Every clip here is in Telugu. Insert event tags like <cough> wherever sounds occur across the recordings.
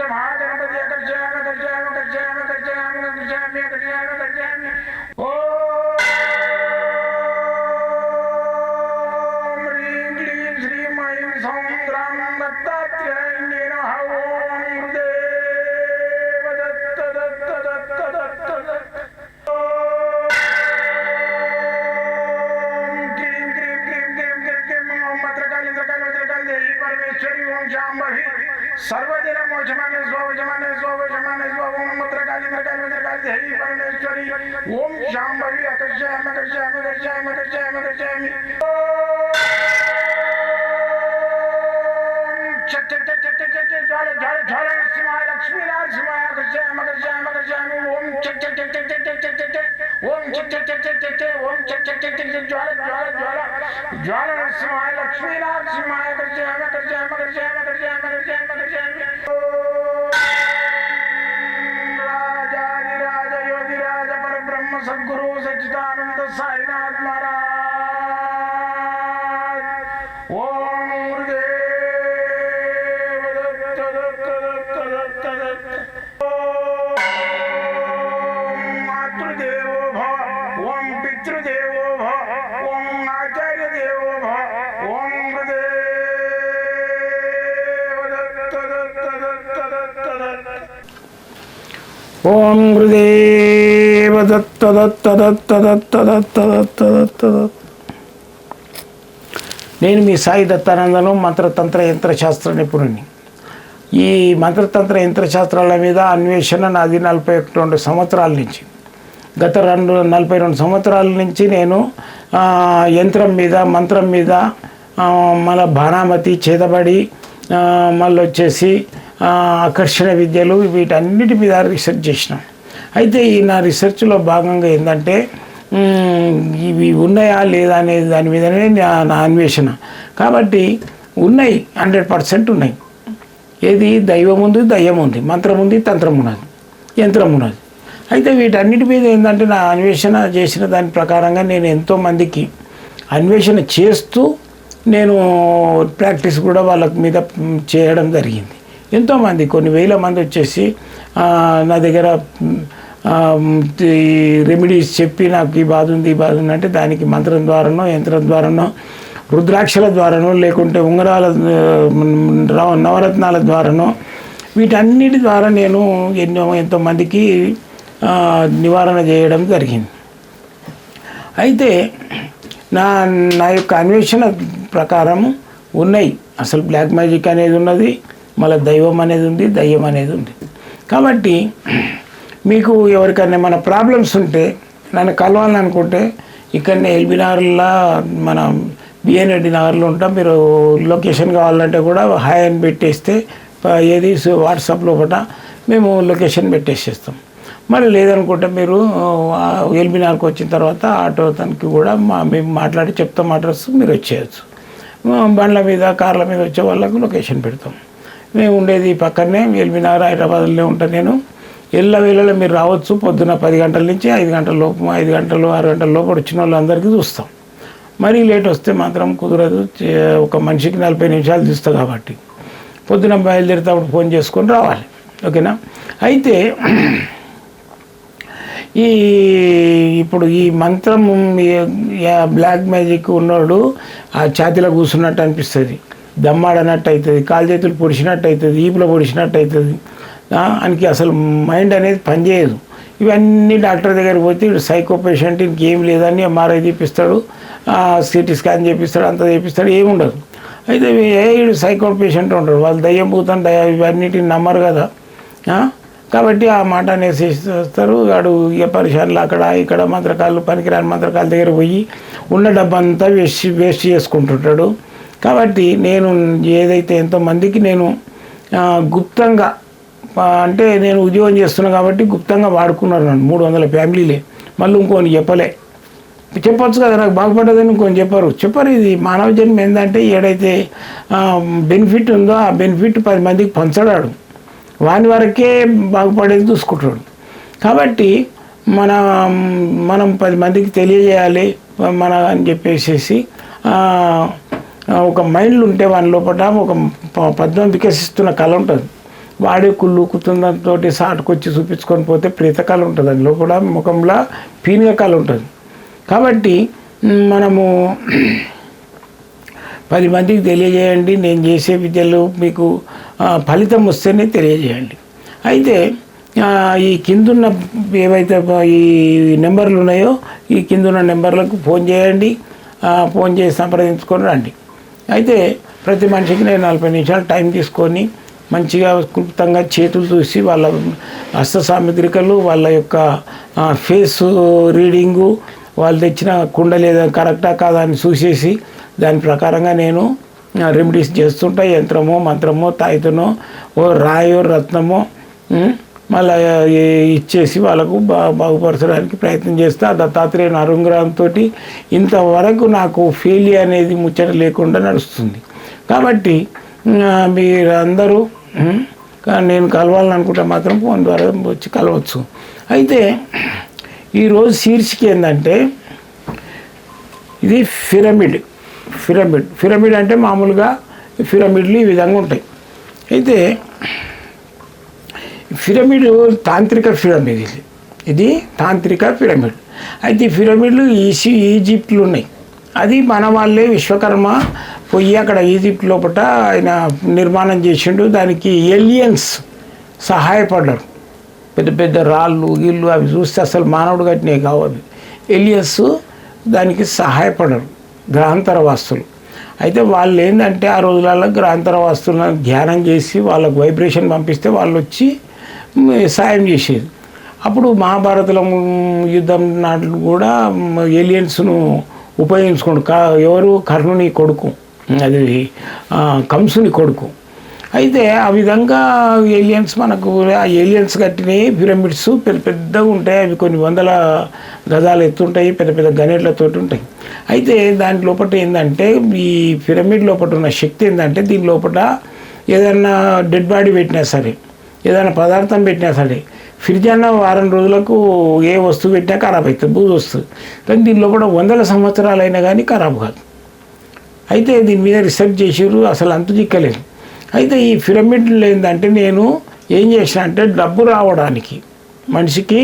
ఇష్టం ఆగట చేకట చేకట చేకట చేకట सर्वदिन मोजमाने मत्र स्वजमाने मत्र कालिंद्र मत्र काल हरि परमेश्वरी ओम शांभवी अकर्षयाम अकर्षयाम अकर्षयाम अकर्षयाम हम ज्वाला ज्वाला ज्वाला లక్ష్మీ నరసింహాయ కృష్ణ కృష్ణ కృష్ణ ఓం చెక్ చెక్ చెక్ చెక్ చెక్ చెక్ చెక్ ఓం చెక్ చెక్ చెక్ చెక్ చెక్ ఓం చెక్ చెక్ చెక్ చెక్ జ్వాల జ్వాల జ్వాల జ్వాల నరసింహాయ లక్ష్మీ నరసింహాయ కృష్ణ కృష్ణ కృష్ణ కృష్ణ కృష్ణ కృష్ణ ఓం గురుదేవ దత్త దత్త దత్త దత్త దత్త దత్త దత్త నేను మీ సాయి దత్తానందను మంత్రతంత్ర యంత్రశాస్త్ర నిపుణుని. ఈ మంత్రతంత్ర యంత్రశాస్త్రాల మీద అన్వేషణ నాది నలభై ఒకటి రెండు సంవత్సరాల నుంచి. గత రెండు నలభై రెండు సంవత్సరాల నుంచి నేను యంత్రం మీద మంత్రం మీద మళ్ళీ బాణామతి చేతబడి మళ్ళీ వచ్చేసి ఆకర్షణ విద్యలు వీటన్నిటి మీద రీసెర్చ్ చేసినాం. అయితే ఈ నా రీసెర్చ్లో భాగంగా ఏంటంటే ఇవి ఉన్నాయా లేదా అనేది దాని మీదనే నా నా అన్వేషణ. కాబట్టి ఉన్నాయి హండ్రెడ్ పర్సెంట్ ఉన్నాయి. ఏది? దైవం ఉంది దయ్యం ఉంది. మంత్రం ఉంది తంత్రం ఉన్నది. యంత్రం ఉన్నది. అయితే వీటన్నిటి మీద ఏంటంటే నా అన్వేషణ చేసిన దాని ప్రకారంగా నేను ఎంతోమందికి అన్వేషణ చేస్తూ నేను ప్రాక్టీస్ కూడా వాళ్ళ మీద చేయడం జరిగింది. ఎంతోమంది కొన్ని వేల మంది వచ్చేసి నా దగ్గర ఈ రెమెడీస్ చెప్పి నాకు ఈ బాధ ఉంది ఈ బాధ ఉంది అంటే దానికి మంత్రం ద్వారానో యంత్రం ద్వారానో రుద్రాక్షల ద్వారానో లేకుంటే ఉంగరాల నవరత్నాల ద్వారానో వీటన్నిటి ద్వారా నేను ఎన్నో ఎంతోమందికి నివారణ చేయడం జరిగింది. అయితే నా నా యొక్క అన్వేషణ ప్రకారం ఉన్నాయి. అసలు బ్లాక్ మ్యాజిక్ అనేది ఉన్నది మళ్ళీ దైవం అనేది ఉంది దయ్యం అనేది ఉంది. కాబట్టి మీకు ఎవరికైనా మన ప్రాబ్లమ్స్ ఉంటే నన్ను కలవాలనుకుంటే ఇక్కడనే ఎల్బీనగర్లో మన బిఎన్ రెడ్డి నగర్లో ఉంటాం. మీరు లొకేషన్ కావాలంటే కూడా హాయ్ అని పెట్టేస్తే ఏది వాట్సాప్లో కూడా మేము లొకేషన్ పెట్టేసేస్తాం. మరి లేదనుకుంటే మీరు ఆ, వచ్చిన తర్వాత ఆటో తనకి కూడా మా మేము మాట్లాడి చెప్తాం అడ్రస్ మీరు వచ్చేయచ్చు. బండ్ల మీద కార్ల మీద వచ్చే వాళ్ళకు లొకేషన్ పెడతాం. మేము ఉండేది పక్కనే ఎల్బీనగర్ హైదరాబాద్లో ఉంటాను నేను. ఎల్ల వేళలో మీరు రావచ్చు పొద్దున్న పది గంటల నుంచి ఐదు గంటల లోపు ఐదు గంటలు ఆరు గంటల లోపు వచ్చిన వాళ్ళందరికీ చూస్తాం. మరీ లేట్ వస్తే మాత్రం కుదరదు ఒక మనిషికి నలభై నిమిషాలు తీస్తా కాబట్టి. పొద్దున బయలుదేరేటప్పుడు ఫోన్ చేసుకొని రావాలి ఓకేనా? అయితే ఈ ఇప్పుడు ఈ మంత్రం బ్లాక్ మ్యాజిక్ ఉన్నోడు ఆ ఛాతీలో కూర్చున్నట్టు అనిపిస్తుంది. దమ్మాడనట్టు అవుతుంది కాలు చేతులు పొడిచినట్టు అవుతుంది ఈపులో పొడిచినట్టు అవుతుంది ఆయనకి అసలు మైండ్ అనేది పనిచేయదు ఇవన్నీ డాక్టర్ దగ్గరికి పోతే వీడు సైకో పేషెంట్ ఇంకేం లేదని ఎంఆర్ఐ తీపిస్తాడు సిటీ స్కాన్ చేపిస్తాడు అంత చేపిస్తాడు ఏమి ఉండదు. అయితే ఏ వీడు సైకో పేషెంట్ ఉంటాడు వాళ్ళు దయ్యం పోతాను దయ ఇవన్నిటిని నమ్మరు కదా. కాబట్టి ఆ మాట అనేసి వస్తారు వాడు ఇక పరిశాన్లు అక్కడ ఇక్కడ మంత్రకాలు పనికిరాని మంత్రకాల దగ్గర పోయి ఉన్న డబ్బంతా వేస్ట్ వేస్ట్ చేసుకుంటుంటాడు. కాబట్టి నేను ఏదైతే ఎంతోమందికి నేను గుప్తంగా అంటే నేను ఉద్యోగం చేస్తున్నా కాబట్టి గుప్తంగా వాడుకున్నారు నన్ను మూడు వందల ఫ్యామిలీలే. మళ్ళీ ఇంకోని చెప్పలే. చెప్పొచ్చు కదా నాకు బాగుపడ్డదని ఇంకొని చెప్పారు. చెప్పారు ఇది మానవ జన్మ ఏంటంటే ఏడైతే బెనిఫిట్ ఉందో ఆ బెనిఫిట్ పది మందికి పంచడాడు. వాని వరకే బాగుపడేది చూసుకుంటాడు. కాబట్టి మన మనం పది మందికి తెలియజేయాలి మన అని చెప్పేసి ఒక మైండ్లు ఉంటే వాని లోపల ఒక ప- పద్మం వికసిస్తున్న కళ ఉంటుంది. వాడే కుళ్ళు కుతుందంతో సాటుకొచ్చి చూపించుకొని పోతే ప్రేత కళ ఉంటుంది. అందులో కూడా ముఖంలో పీనుగ కళ ఉంటుంది. కాబట్టి మనము <clears throat> పది మందికి తెలియజేయండి. నేను చేసే విద్యలు మీకు ఫలితం వస్తేనే తెలియజేయండి. అయితే ఈ కిందున్న ఏవైతే ఈ నెంబర్లు ఉన్నాయో ఈ కిందున్న నెంబర్లకు ఫోన్ చేయండి. ఫోన్ చేసి సంప్రదించుకొని రండి. అయితే ప్రతి మనిషికి నేను నలభై నిమిషాలు టైం తీసుకొని మంచిగా క్లుప్తంగా చేతులు చూసి వాళ్ళ హస్త సామగ్రికలు వాళ్ళ యొక్క ఫేస్ రీడింగు వాళ్ళు తెచ్చిన కుండ లేదా కరెక్టా కాదా అని చూసేసి దాని ప్రకారంగా నేను రెమెడీస్ చేస్తుంటా. యంత్రమో మంత్రమో తాయితనో ఓ రాయో రత్నమో మళ్ళీ ఇచ్చేసి వాళ్ళకు బా బాగుపరచడానికి ప్రయత్నం చేస్తా. దత్తాత్రేయ అరుంగ్రహంతో ఇంతవరకు నాకు ఫెయిలియర్ అనేది ముచ్చట లేకుండా నడుస్తుంది. కాబట్టి మీరందరూ నేను కలవాలని అనుకుంటే మాత్రం ఫోన్ ద్వారా వచ్చి కలవచ్చు. అయితే ఈరోజు శీర్షిక ఏంటంటే ఇది పిరమిడ్ పిరమిడ్ పిరమిడ్ అంటే మామూలుగా పిరమిడ్లు ఈ విధంగా ఉంటాయి. అయితే పిరమిడ్ తాంత్రిక పిరమిడ్ ఇది. ఇది తాంత్రిక పిరమిడ్. అయితే ఈ పిరమిడ్లు ఈసీ ఈజిప్ట్లు ఉన్నాయి. అది మన వాళ్ళే విశ్వకర్మ పోయి అక్కడ ఈజిప్ట్ లోపల ఆయన నిర్మాణం చేసిండు. దానికి ఏలియన్స్ సహాయపడ్డారు. పెద్ద పెద్ద రాళ్ళు గిళ్ళు అవి చూస్తే అసలు మానవుడు కట్టినవి కావు అవి. ఎలియన్స్ దానికి సహాయపడరు గ్రహాంతర వాస్తులు అయితే వాళ్ళు ఏంటంటే ఆ రోజులలో గ్రహాంతర వాస్తులను ధ్యానం చేసి వాళ్ళకు వైబ్రేషన్ పంపిస్తే వాళ్ళు వచ్చి సాయం చేసేది. అప్పుడు మహాభారతం యుద్ధం నాట్లు కూడా ఏలియన్స్ను ఉపయోగించుకోండి కా ఎవరు? కర్ణుని కొడుకు. అది కంసుని కొడుకు. అయితే ఆ విధంగా ఏలియన్స్ మనకు ఆ ఏలియన్స్ కట్టినవి పిరమిడ్స్ పెద్ద పెద్దగా ఉంటాయి. అవి కొన్ని వందల గజాలు ఎత్తుంటాయి. పెద్ద పెద్ద గనేట్లతో ఉంటాయి. అయితే దాని లోపల ఏంటంటే ఈ పిరమిడ్ లోపల ఉన్న శక్తి ఏంటంటే దీని లోపల ఏదన్నా డెడ్ బాడీ పెట్టినా సరే ఏదైనా పదార్థం పెట్టినా సరే ఫ్రిడ్జ్ అన్న వారం రోజులకు ఏ వస్తువు పెట్టినా ఖరాబ్ అవుతుంది బూజు వస్తుంది. కానీ దీని లోపల వందల సంవత్సరాలు అయినా కానీ ఖరాబ్ కాదు. అయితే దీని మీద రీసెర్చ్ చేసారు అసలు అంతు చిక్కలేదు. అయితే ఈ పిరమిడ్లు ఏంటంటే నేను ఏం చేసిన అంటే డబ్బు రావడానికి మనిషికి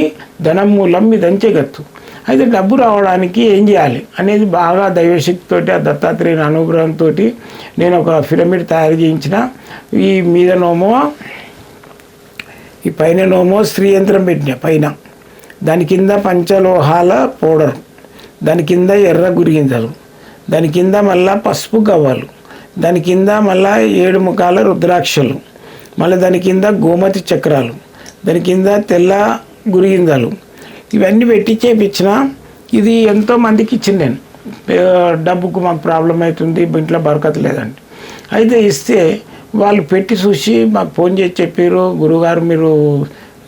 ధనం మూలం ఇదంతే గత్తు. అయితే డబ్బు రావడానికి ఏం చేయాలి అనేది బాగా దైవశక్తితోటి ఆ దత్తాత్రేయుని అనుగ్రహంతో నేను ఒక పిరమిడ్ తయారు చేయించిన. ఈ మీదనోమో ఈ పైన శ్రీయంత్రం స్త్రీ యంత్రం పెట్టిన పైన. దాని కింద పంచలోహాల పౌడర్. దాని కింద ఎర్ర గురిగింజలు దాని కింద మళ్ళా పసుపు గవ్వలు. దాని కింద మళ్ళా ఏడు ముఖాల రుద్రాక్షలు. మళ్ళీ దాని కింద గోమతి చక్రాలు. దాని కింద తెల్ల గురిగింజలు ఇవన్నీ పెట్టి చేపించిన ఇది ఎంతో మందికి ఇచ్చింది నేను. డబ్బుకు మాకు ప్రాబ్లం అవుతుంది ఇంట్లో బరకత లేదండి. అయితే ఇస్తే వాళ్ళు పెట్టి చూసి మాకు ఫోన్ చేసి చెప్పారు గురుగారు మీరు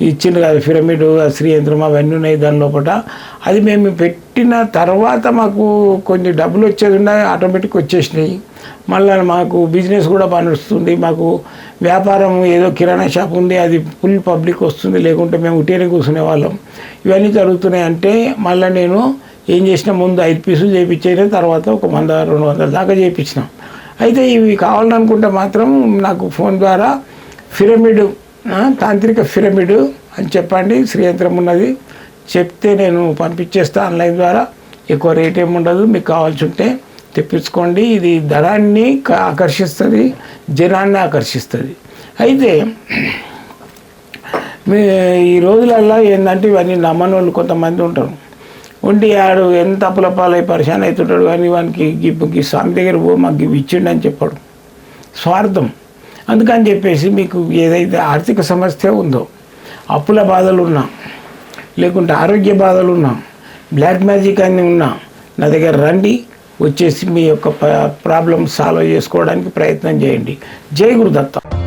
ఇచ్చిండు కదా పిరమిడ్ శ్రీయంత్రం అవన్నీ ఉన్నాయి దాని లోపల అది మేము పెట్టిన తర్వాత మాకు కొన్ని డబ్బులు వచ్చేది ఉన్నాయి ఆటోమేటిక్ వచ్చేసినాయి. మళ్ళీ మాకు బిజినెస్ కూడా బాగా నడుస్తుంది. మాకు వ్యాపారం ఏదో కిరాణా షాప్ ఉంది అది ఫుల్ పబ్లిక్ వస్తుంది లేకుంటే మేము ఉట్టినే కూర్చునే వాళ్ళం. ఇవన్నీ జరుగుతున్నాయి అంటే మళ్ళీ నేను ఏం చేసిన ముందు ఐదు పీసులు చేయించిన తర్వాత ఒక వంద రెండు వందల దాకా చేయించినాం అయితే ఇవి కావాలనుకుంటే మాత్రం నాకు ఫోన్ ద్వారా పిరమిడ్ తాంత్రిక పిరమిడ్ అని చెప్పండి. శ్రీయంత్రం ఉన్నది. చెప్తే నేను పంపించేస్తా ఆన్లైన్ ద్వారా. ఎక్కువ రేట్ ఏమి ఉండదు. మీకు కావాల్సి ఉంటే తెప్పించుకోండి. ఇది ధనాన్ని క- ఆకర్షిస్తుంది. జనాన్ని ఆకర్షిస్తుంది. అయితే మీ ఈ రోజులల్లో ఏంటంటే ఇవన్నీ నమ్మని వాళ్ళు కొంతమంది ఉంటారు. ఉండి ఆడు ఎంత అప్పుల పాలై పరిశాన్ అవుతుంటాడు కానీ వానికి గి- స్వామి దగ్గర పో మాకు ఇవి ఇచ్చిండు అని చెప్పాడు. స్వార్థం. అందుకని చెప్పేసి మీకు ఏదైతే ఆర్థిక సమస్య ఉందో అప్పుల బాధలు ఉన్నా లేకుంటే ఆరోగ్య బాధలు ఉన్నా బ్లాక్ మ్యాజిక్ అని ఉన్నా నా దగ్గర రండి వచ్చేసి మీ యొక్క ప్రాబ్లమ్ సాల్వ్ చేసుకోవడానికి ప్రయత్నం చేయండి. జై గురుదత్త.